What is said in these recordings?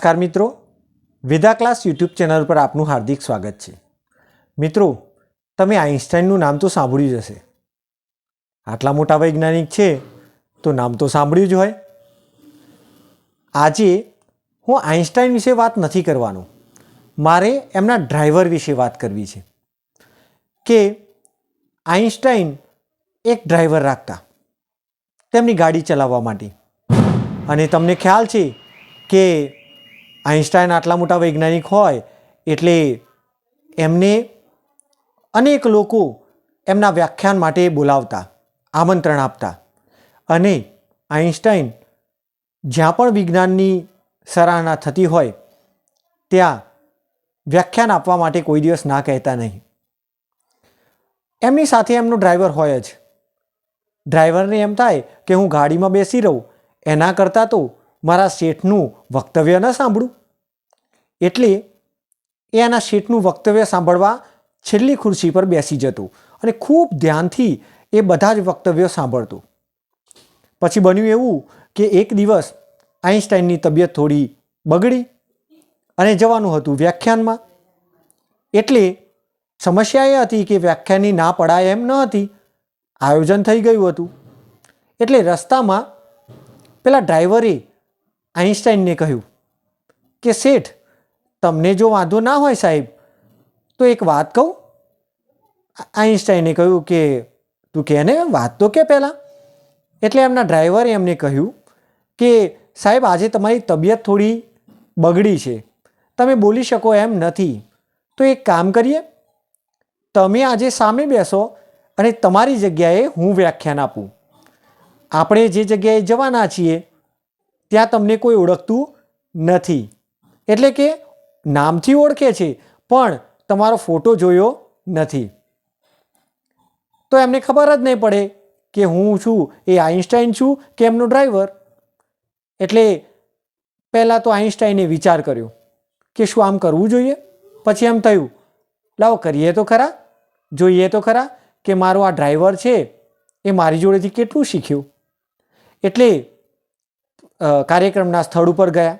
નમસ્કાર મિત્રો. Veda class YouTube channel પર આપનું હાર્દિક સ્વાગત છે. મિત્રો, તમે આઈન્સ્ટાઈનનું નામ તો સાંભળ્યું જ હશે. આટલા મોટા વૈજ્ઞાનિક છે, તો નામ તો સાંભળ્યું જ હોય. આજે હું આઈન્સ્ટાઈન વિશે વાત નથી કરવાનો. મારે એમના ડ્રાઈવર વિશે વાત કરવી છે. કે આઈન્સ્ટાઈન એક ડ્રાઈવર રાખતા, તેમની ગાડી ચલાવવા માટે. અને તમને ખ્યાલ છે કે આઈન્સ્ટાઈન આટલા મોટા વૈજ્ઞાનિક હોય એટલે એમને અનેક લોકો એમના વ્યાખ્યાન માટે બોલાવતા, આમંત્રણ આપતા. અને આઈન્સ્ટાઈન જ્યાં પણ વિજ્ઞાનની સરાહના થતી હોય, ત્યાં વ્યાખ્યાન આપવા માટે કોઈ દિવસ ના કહેતા નહીં. એમની સાથે એમનો ડ્રાઈવર હોય જ. ડ્રાઈવરને એમ થાય કે હું ગાડીમાં બેસી રહું, એના કરતાં તો મારા શેઠનું વક્તવ્ય ન સાંભળું. એટલે એ એના શેઠનું વક્તવ્ય સાંભળવા છેલ્લી ખુરશી પર બેસી જતું અને ખૂબ ધ્યાનથી એ બધા જ વક્તવ્યો સાંભળતું. પછી બન્યું એવું કે એક દિવસ આઈન્સ્ટાઈનની તબિયત થોડી બગડી અને જવાનું હતું વ્યાખ્યાનમાં. એટલે સમસ્યા એ હતી કે વ્યાખ્યાનની ના પડાય એમ ન હતી. આયોજન થઈ ગયું હતું. એટલે રસ્તામાં પેલા ડ્રાઈવરે આઈન્સ્ટાઈનને કહ્યું કે શેઠ તમને જો વાંધો ના હોય સાહેબ, તો એક વાત કહું. આઈન્સ્ટાઈને કહ્યું કે, તું કહે ને, વાત તો કે પહેલાં. એટલે એમના ડ્રાઈવરે એમને કહ્યું કે, સાહેબ, આજે તમારી તબિયત થોડી બગડી છે. તમે બોલી શકો એમ નથી. તો એક કામ કરીએ. તમે આજે સામે બેસો અને તમારી જગ્યાએ હું વ્યાખ્યાન આપું. આપણે જે જગ્યાએ જવાના છીએ, ત્યાં તમને કોઈ ઓળખતું નથી. એટલે કે નામથી ઓળખે છે, પણ તમારો ફોટો જોયો નથી. તો એમને ખબર જ નહીં પડે કે હું છું, એ આઈન્સ્ટાઈન છું કે એમનો ડ્રાઈવર. એટલે પહેલાં તો આઈન્સ્ટાઈને વિચાર કર્યો કે શું આમ કરવું જોઈએ? પછી એમ થયું, લાવો કરીએ તો ખરા, જોઈએ તો ખરા કે મારો આ ડ્રાઈવર છે, એ મારી જોડેથી કેટલું શીખ્યું? એટલે કાર્યક્રમના સ્થળ ઉપર ગયા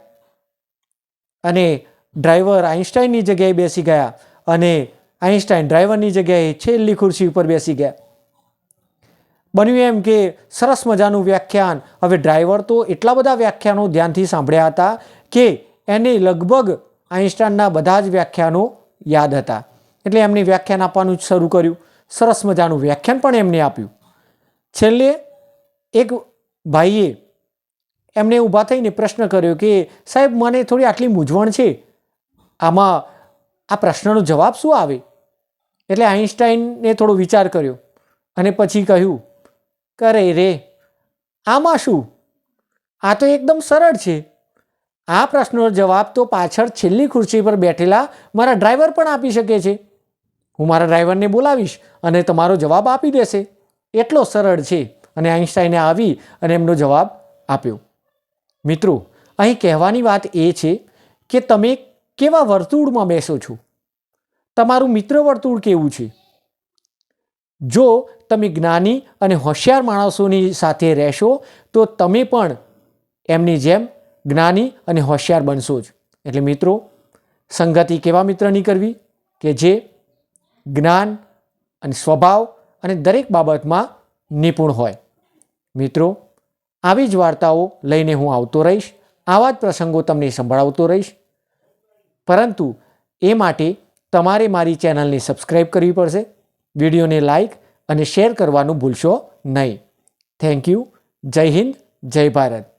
અને ડ્રાઈવર આઈન્સ્ટાઈનની જગ્યાએ બેસી ગયા અને આઈન્સ્ટાઈન ડ્રાઈવરની જગ્યાએ છેલ્લી ખુરશી ઉપર બેસી ગયા. બન્યું એમ કે સરસ મજાનું વ્યાખ્યાન. હવે ડ્રાઈવર તો એટલા બધા વ્યાખ્યાનો ધ્યાનથી સાંભળ્યા હતા કે એને લગભગ આઈન્સ્ટાઈનના બધા જ વ્યાખ્યાનો યાદ હતા. એટલે એમને વ્યાખ્યાન આપવાનું જ શરૂ કર્યું. સરસ મજાનું વ્યાખ્યાન પણ એમને આપ્યું. છેલ્લે એક ભાઈએ એમને ઊભા થઈને પ્રશ્ન કર્યો કે સાહેબ, મને થોડી આટલી મૂંઝવણ છે. આમાં આ પ્રશ્નનો જવાબ શું આવે? એટલે આઈન્સ્ટાઈને થોડો વિચાર કર્યો અને પછી કહ્યું, કરે રે, આમાં શું? આ તો એકદમ સરળ છે. આ પ્રશ્નનો જવાબ તો પાછળ છેલ્લી ખુરશી પર બેઠેલા મારા ડ્રાઈવર પણ આપી શકે છે. હું મારા ડ્રાઈવરને બોલાવીશ અને તમારો જવાબ આપી દેશે. એટલો સરળ છે. અને આઈન્સ્ટાઈને આવી અને એમનો જવાબ આપ્યો. મિત્રો, અહીં કહેવાની વાત એ છે કે તમે કેવા વર્તુળમાં બેસો છો? તમારું મિત્ર વર્તુળ કેવું છે? જો તમે જ્ઞાની અને હોશિયાર માણસોની સાથે રહેશો, તો તમે પણ એમની જેમ જ્ઞાની અને હોશિયાર બનશો જ. એટલે મિત્રો, સંગતિ કેવા મિત્રની કરવી? કે જે જ્ઞાન અને સ્વભાવ અને દરેક બાબતમાં નિપુણ હોય. મિત્રો, આવી જ વાર્તાઓ લઈને હું આવતો રહીશ. આવા જ પ્રસંગો તમને સંભળાવતો રહીશ. પરંતુ એ માટે તમારે મારી ચેનલને સબસ્ક્રાઈબ કરવી પડશે, વિડીયોને લાઈક અને શેર કરવાનું ભૂલશો નહીં. Thank you. જય હિન્દ, જય ભારત.